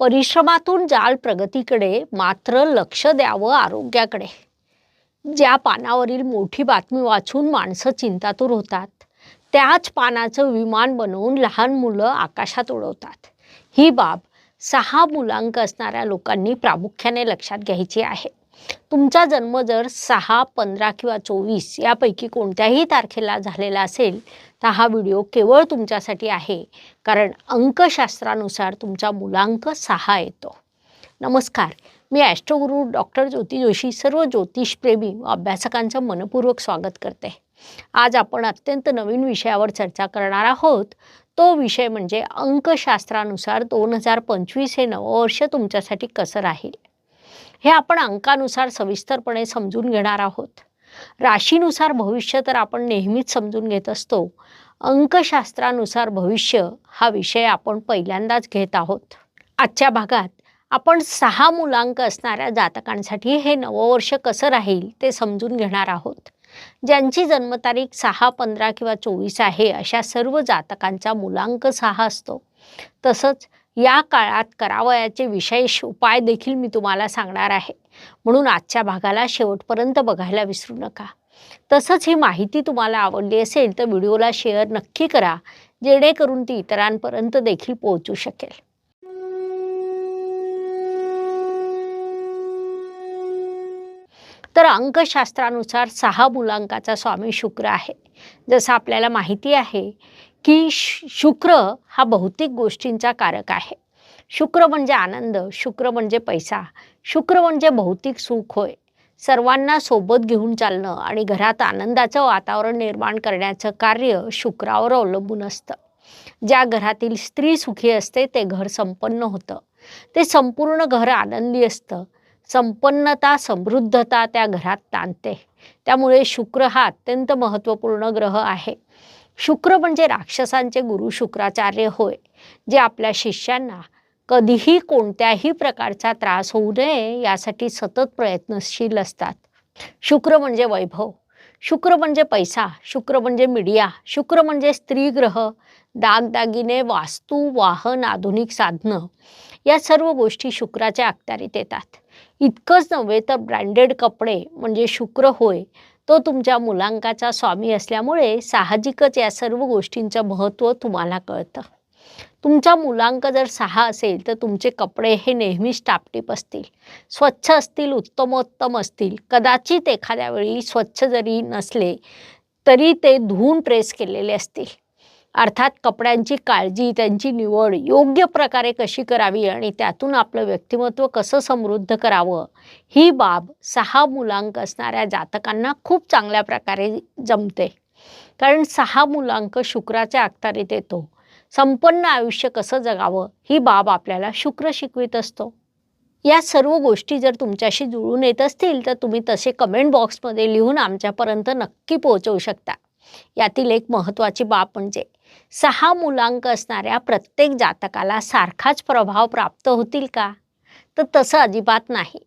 परिश्रमातून जाल प्रगतीकडे मात्र लक्ष द्यावं आरोग्याकडे. ज्या पानावरील मोठी बातमी वाचून माणसं चिंतातूर होतात त्याच पानाचं विमान बनवून लहान मुलं आकाशात उडवतात. ही बाब सहा मुलांक असणाऱ्या लोकांनी प्रामुख्याने लक्षात घ्यायची आहे. तुमचा जन्म जर सहा पंधरा किंवा चोवीस यापैकी कोणत्याही तारखेला झालेला असेल तर हा व्हिडिओ केवळ तुमच्यासाठी आहे. कारण अंकशास्त्रानुसार तुमचा मुलांक सहा येतो. नमस्कार. मी ॲस्ट्रोगुरू डॉक्टर ज्योती जोशी सर्व ज्योतिषप्रेमी व अभ्यासकांचं मनपूर्वक स्वागत करते. आज आपण अत्यंत नवीन विषयावर चर्चा करणार आहोत. तो विषय म्हणजे अंकशास्त्रानुसार दोन हजार पंचवीस हे नववर्ष तुमच्यासाठी कसं राहील? हे आपण अंकानुसार सविस्तरपणे समजून घेणार आहोत. राशीनुसार भविष्य तर आपण नेहमीच समजून घेत असतो. अंकशास्त्रानुसार भविष्य हा विषय आपण पहिल्यांदाच घेत आहोत. आजच्या भागात आपण सहा मुलांक असणाऱ्या जातकांसाठी हे नववर्ष कसं राहील ते समजून घेणार आहोत. ज्यांची जन्मतारीख सहा पंधरा किंवा चोवीस आहे अशा सर्व जातकांचा मुलांक सहा असतो. तसंच या काळात करावयाचे विशेष उपाय देखील मी तुम्हाला सांगणार आहे. म्हणून आजच्या भागाला शेवटपर्यंत बघायला विसरू नका. तसंच ही माहिती तुम्हाला आवडली असेल तर व्हिडिओला शेअर नक्की करा जेणेकरून ती इतरांपर्यंत देखील पोहोचू शकेल. तर अंकशास्त्रानुसार सहा मुलांकाचा स्वामी शुक्र आहे. जसं आपल्याला माहिती आहे की श- शुक्र हा भौतिक गोष्टींचा कारक आहे. शुक्र म्हणजे आनंद शुक्र म्हणजे पैसा शुक्र म्हणजे भौतिक सुख होय. सर्वांना सोबत घेऊन चालणं आणि घरात आनंदाचं वातावरण निर्माण करण्याचं कार्य शुक्रावर अवलंबून असतं. ज्या घरातील स्त्री सुखी असते ते घर संपन्न होतं. ते संपूर्ण घर आनंदी असतं. संपन्नता समृद्धता त्या घरात ताणते. त्यामुळे शुक्र हा अत्यंत महत्त्वपूर्ण ग्रह आहे. शुक्र म्हणजे राक्षसांचे गुरु शुक्राचार्य होय जे आपल्या शिष्यांना कधीही कोणत्याही प्रकारचा त्रास होऊ नये यासाठी सतत प्रयत्नशील असतात. शुक्र म्हणजे वैभव शुक्र म्हणजे पैसा शुक्र म्हणजे मीडिया शुक्र म्हणजे स्त्री ग्रह दागदागिने वास्तू वाहन आधुनिक साधनं या सर्व गोष्टी शुक्राच्या अखत्यारीत येतात. इतकंच नव्हे तर ब्रँडेड कपडे म्हणजे शुक्र होय तो तुमच्या मुलांकाचा स्वामी असल्यामुळे साहजिकच या सर्व गोष्टींचं महत्त्व तुम्हाला कळतं. तुमचा मुलांक जर सहा असेल तर तुमचे कपडे हे नेहमीच टापटीप असतील. स्वच्छ असतील उत्तमोत्तम असतील. कदाचित एखाद्या वेळी स्वच्छ जरी नसले तरी ते धुवून प्रेस केलेले असतील. अर्थात कपड्यांची काळजी त्यांची निवड योग्य प्रकारे कशी करावी आणि त्यातून आपलं व्यक्तिमत्व कसं समृद्ध करावं? ही बाब सहा मुलांक असणाऱ्या जातकांना खूप चांगल्या प्रकारे जमते. कारण सहा मुलांक शुक्राच्या अखतारीत येतो. संपन्न आयुष्य कसं जगावं? ही बाब आपल्याला शुक्र शिकवित असतो. या सर्व गोष्टी जर तुमच्याशी जुळून येत असतील तर तुम्ही तसे कमेंट बॉक्समध्ये लिहून आमच्यापर्यंत नक्की पोहोचवू शकता. यातील एक महत्त्वाची बाब म्हणजे सहा मुलांक असणाऱ्या प्रत्येक जातकाला सारखाच प्रभाव प्राप्त होतील का? तर तसं अजिबात नाही.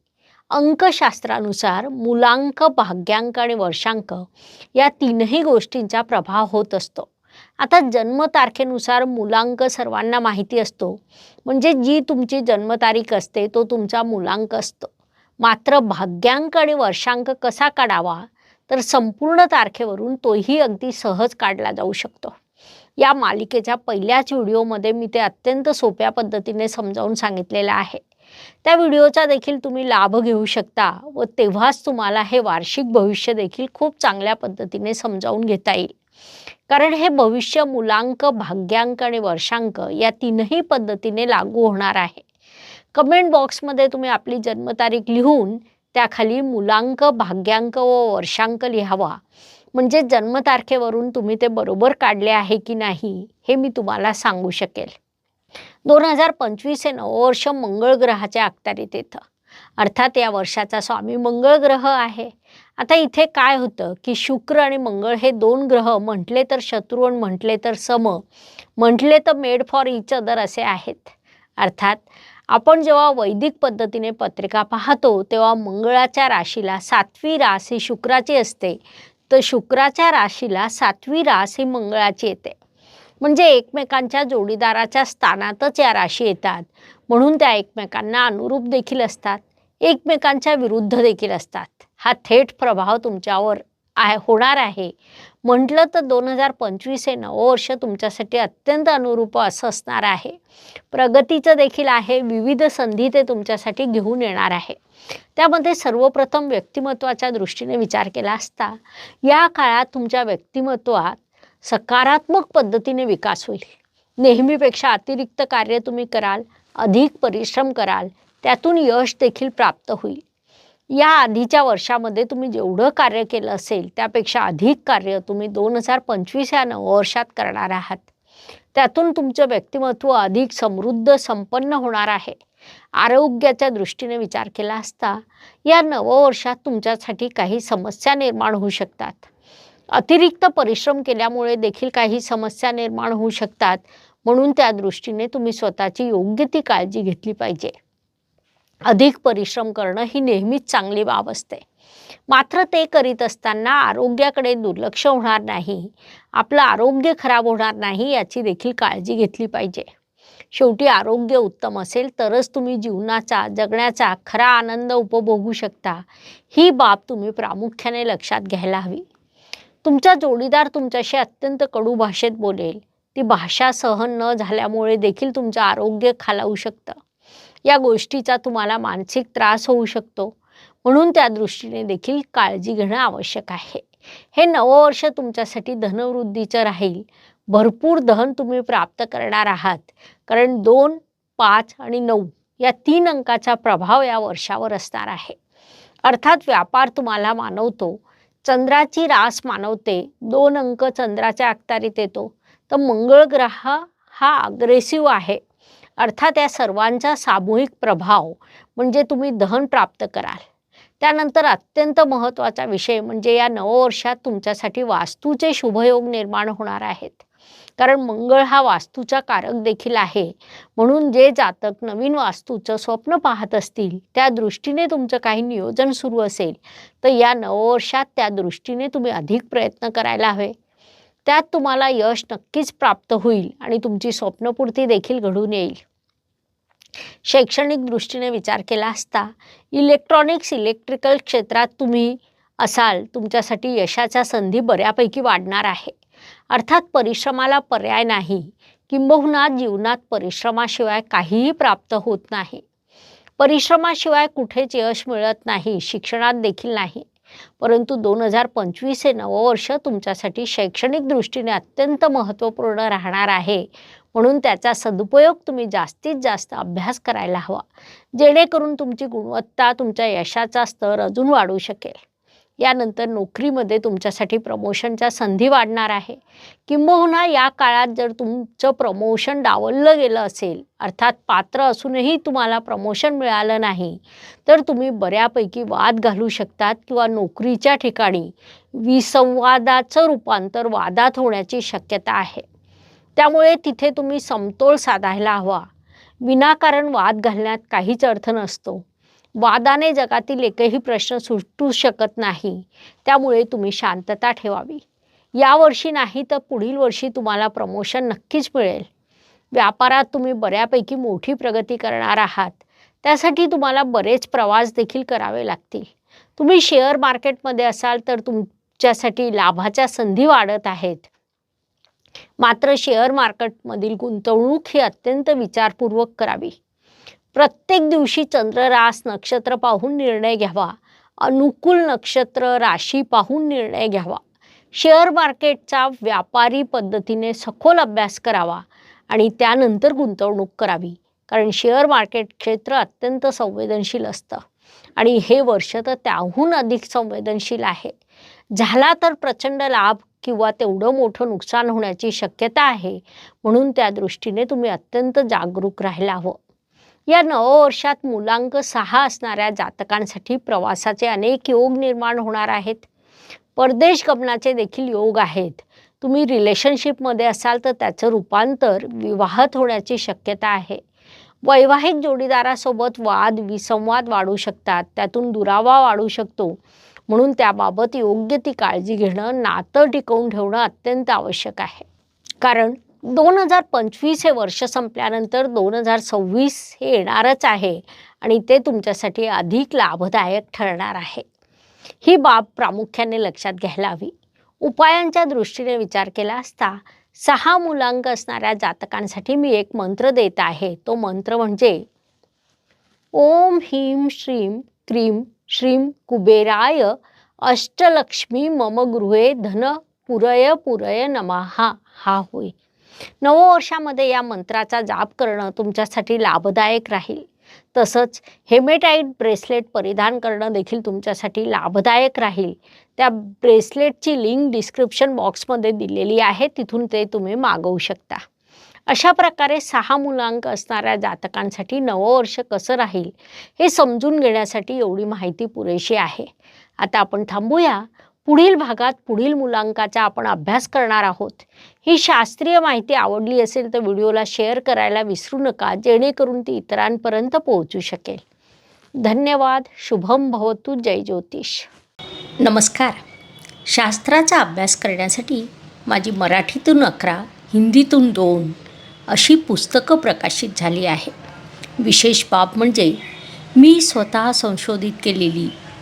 अंकशास्त्रानुसार मुलांक भाग्यांक आणि वर्षांक या तीनही गोष्टींचा प्रभाव होत असतो. आता जन्मतारखेनुसार मुलांक सर्वांना माहिती असतो. म्हणजे जी तुमची जन्मतारीख असते तो तुमचा मुलांक असतो. मात्र भाग्यांक आणि वर्षांक कसा काढावा तर संपूर्ण तारखेवरून तोही अगदी सहज काढला जाऊ शकतो. या मालिकेच्या पहिल्याच व्हिडिओमध्ये मी ते अत्यंत सोप्या पद्धतीने समजावून सांगितलेलं आहे. त्या व्हिडिओचा देखील तुम्ही लाभ घेऊ शकता व तेव्हाच तुम्हाला हे वार्षिक भविष्य देखील खूप चांगल्या पद्धतीने समजावून घेता येईल. कारण हे भविष्य मुलांक भाग्यांक आणि वर्षांक या तीनही पद्धतीने लागू होणार आहे. कमेंट बॉक्समध्ये तुम्ही आपली जन्मतारीख लिहून त्याखाली मुलांक भाग्यांक व वर्षांक लिहावा. म्हणजे जन्मतारखेवरून तुम्ही ते बरोबर काढले आहे की नाही हे मी तुम्हाला सांगू शकेल. दोन हजार पंचवीस हे नववर्ष मंगळ ग्रहाच्या अखत्यारीत येतं. अर्थात या वर्षाचा स्वामी मंगळ ग्रह आहे. आता इथे काय होतं की शुक्र आणि मंगळ हे दोन ग्रह म्हटले तर शत्रू आणि म्हटले तर सम म्हटले तर मेड फॉर इच अदर असे आहेत. अर्थात आपण जेव्हा वैदिक पद्धतीने पत्रिका पाहतो तेव्हा मंगळाच्या राशीला सातवी रास ही शुक्राची असते. तर शुक्राच्या राशीला सातवी रास ही मंगळाची येते. म्हणजे एकमेकांच्या जोडीदाराच्या स्थानातच या राशी येतात. म्हणून त्या एकमेकांना अनुरूप देखील असतात. एकमेकांच्या विरुद्ध देखील असतात. हा थेट प्रभाव तुमच्यावर होणार आहे. म्हटलं तर दोन हजार पंचवीस हे नववर्ष तुमच्यासाठी अत्यंत अनुरूप असं असणार आहे. प्रगतीचं देखील आहे विविध संधी ते तुमच्यासाठी घेऊन येणार आहे. त्यामध्ये सर्वप्रथम व्यक्तिमत्वाच्या दृष्टीने विचार केला असता या काळात तुमच्या व्यक्तिमत्वात सकारात्मक पद्धतीने विकास होईल. नेहमीपेक्षा अतिरिक्त कार्य तुम्ही कराल अधिक परिश्रम कराल त्यातून यश देखील प्राप्त होईल. या आधीच्या वर्षामध्ये तुम्ही जेवढं कार्य केलं असेल त्यापेक्षा अधिक कार्य तुम्ही दोन हजार पंचवीस या नववर्षात करणार आहात. त्यातून तुमचं व्यक्तिमत्व अधिक समृद्ध संपन्न होणार आहे. आरोग्याच्या दृष्टीने विचार केला असता या नववर्षात तुमच्यासाठी काही समस्या निर्माण होऊ शकतात. अतिरिक्त परिश्रम केल्यामुळे देखील काही समस्या निर्माण होऊ शकतात म्हणून त्या दृष्टीने तुम्ही स्वतःची योग्य ती काळजी घेतली पाहिजे. अधिक परिश्रम करणं ही नेहमीच चांगली बाब असते. मात्र ते करीत असताना आरोग्याकडे दुर्लक्ष होणार नाही. आपलं आरोग्य खराब होणार नाही याची देखील काळजी घेतली पाहिजे. शेवटी आरोग्य उत्तम असेल तरच तुम्ही जीवनाचा जगण्याचा खरा आनंद उपभोगू शकता. ही बाब तुम्ही प्रामुख्याने लक्षात घ्यायला हवी. तुमचा जोडीदार तुमच्याशी अत्यंत कडू भाषेत बोलेल. ती भाषा सहन न झाल्यामुळे देखील तुमचं आरोग्य खालावू शकतं. या गोष्टीचा तुम्हाला मानसिक त्रास होऊ शकतो. म्हणून त्या दृष्टीने देखील काळजी घेणं आवश्यक आहे. हे नववर्ष तुमच्यासाठी धनवृद्धीचं राहील. भरपूर धन तुम्ही प्राप्त करणार आहात. कारण दोन पाच आणि नऊ या तीन अंकाचा प्रभाव या वर्षावर असणार आहे. अर्थात व्यापार तुम्हाला मानवतो. चंद्राची रास मानवते. दोन अंक चंद्राच्या अखतारीत येतो. तर मंगळ ग्रह हा अग्रेसिव्ह आहे. अर्थात या सर्वांचा सामूहिक प्रभाव म्हणजे तुम्ही धन प्राप्त कराल. त्यानंतर अत्यंत महत्त्वाचा विषय म्हणजे या नववर्षात तुमच्यासाठी वास्तूचे शुभयोग निर्माण होणार आहेत. कारण मंगळ हा वास्तूचा कारक देखील आहे. म्हणून जे जातक नवीन वास्तूचं स्वप्न पाहत असतील त्या दृष्टीने तुमचं काही नियोजन सुरू असेल तर या नववर्षात त्या दृष्टीने तुम्ही अधिक प्रयत्न करायला हवे. त्यात तुम्हाला यश नक्कीच प्राप्त होईल आणि तुमची स्वप्नपूर्ती देखील घडून येईल. शैक्षणिक दृष्टीने विचार केला असता इलेक्ट्रॉनिक्स इलेक्ट्रिकल क्षेत्रात तुम्ही असाल तुमच्यासाठी यशाच्या संधी बऱ्यापैकी वाढणार आहे. अर्थात परिश्रमाला पर्याय नाही. किंबहुना जीवनात परिश्रमाशिवाय काहीही प्राप्त होत नाही. परिश्रमाशिवाय कुठेच यश मिळत नाही शिक्षणात देखील नाही. परंतु दोन हजार पंचवीस हे नववर्ष तुमच्यासाठी शैक्षणिक दृष्टीने अत्यंत महत्त्वपूर्ण राहणार आहे. म्हणून त्याचा सदुपयोग तुम्ही जास्तीत जास्त अभ्यास करायला हवा. जेणेकरून तुमची गुणवत्ता तुमच्या यशाचा स्तर अजून वाढू शकेल. यानंतर नोकरीमध्ये तुमच्यासाठी प्रमोशनच्या संधी वाढणार आहे. किंबहुना या काळात जर तुमचं प्रमोशन डावललं गेलं असेल अर्थात पात्र असूनही तुम्हाला प्रमोशन मिळालं नाही तर तुम्ही बऱ्यापैकी वाद घालू शकतात किंवा नोकरीच्या ठिकाणी विसंवादाचं रूपांतर वादात होण्याची शक्यता आहे. त्यामुळे तिथे तुम्ही समतोल साधायला हवा. विनाकारण वाद घालण्यात काहीच अर्थ नसतो. वादाने जगातील एकही प्रश्न सुटू शकत नाही. त्यामुळे तुम्ही शांतता ठेवावी. यावर्षी नाही तर पुढील वर्षी तुम्हाला प्रमोशन नक्कीच मिळेल. व्यापारात तुम्ही बऱ्यापैकी मोठी प्रगती करणार आहात. त्यासाठी तुम्हाला बरेच प्रवास देखील करावे लागतील. तुम्ही शेअर मार्केटमध्ये असाल तर तुमच्यासाठी लाभाच्या संधी वाढत आहेत. मात्र शेअर मार्केटमधील गुंतवणूक ही अत्यंत विचारपूर्वक करावी. प्रत्येक दिवशी चंद्ररास नक्षत्र पाहून निर्णय घ्यावा. अनुकूल नक्षत्र राशी पाहून निर्णय घ्यावा. शेअर मार्केटचा व्यापारी पद्धतीने सखोल अभ्यास करावा आणि त्यानंतर गुंतवणूक करावी. कारण शेअर मार्केट क्षेत्र अत्यंत संवेदनशील असतं आणि हे वर्ष तर त्याहून अधिक संवेदनशील आहे. झाला तर प्रचंड लाभ किंवा तेवढं मोठं नुकसान होण्याची शक्यता आहे. म्हणून त्या दृष्टीने तुम्ही अत्यंत जागरूक राहायला हवं हो. या नववर्षात मुलांक सहा असणाऱ्या जातकांसाठी प्रवासाचे अनेक योग निर्माण होणार आहेत. परदेश गमनाचे देखील योग आहेत. तुम्ही रिलेशनशिपमध्ये असाल तर त्याचं रूपांतर विवाहात होण्याची शक्यता आहे. वैवाहिक जोडीदारासोबत वाद विसंवाद वाढू शकतात. त्यातून दुरावा वाढू शकतो. म्हणून त्याबाबत योग्य ती काळजी घेणं नातं टिकवून ठेवणं अत्यंत आवश्यक आहे. कारण दोन हजार पंचवीस हे वर्ष संपल्यानंतर दोन हजार सव्वीस हे येणारच आहे आणि ते तुमच्यासाठी अधिक लाभदायक ठरणार आहे. ही बाब प्रामुख्याने लक्षात घ्यायला हवी उपायांच्या दृष्टीने विचार केला असता सहा मुलांक असणाऱ्या जातकांसाठी मी एक मंत्र देत आहे. तो मंत्र म्हणजे ओम ह्रीम श्रीं क्रीं श्रीं कुबेराय अष्टलक्ष्मी मम गृहे धन पुरय पुरय नमहा हा होय. नववर्षामध्ये या मंत्राचा जाप करणं तुमच्यासाठी लाभदायक राहील. तसंच हेमेटाईट ब्रेसलेट परिधान करणं देखील तुमच्यासाठी लाभदायक राहील. त्या ब्रेसलेटची लिंक डिस्क्रिप्शन बॉक्समध्ये दिलेली आहे तिथून ते तुम्ही मागवू शकता. अशा प्रकारे सहा मुलांक असणाऱ्या जातकांसाठी नववर्ष कसं राहील हे समजून घेण्यासाठी एवढी माहिती पुरेशी आहे. आता आपण थांबूया. पुढील भागात पुढील मुलांकाचा आपण अभ्यास करणार आहोत. ही शास्त्रीय माहिती आवडली असेल तर व्हिडिओला शेअर करायला विसरू नका जेणेकरून ती इतरांपर्यंत पोहोचू शकेल. धन्यवाद शुभम भवतु जय ज्योतिष. नमस्कार. शास्त्राचा अभ्यास करण्यासाठी माझी मराठीतून अकरा हिंदीतून दोन अशी पुस्तकं प्रकाशित झाली आहे विशेष बाब म्हणजे मी स्वतः संशोधित केलेली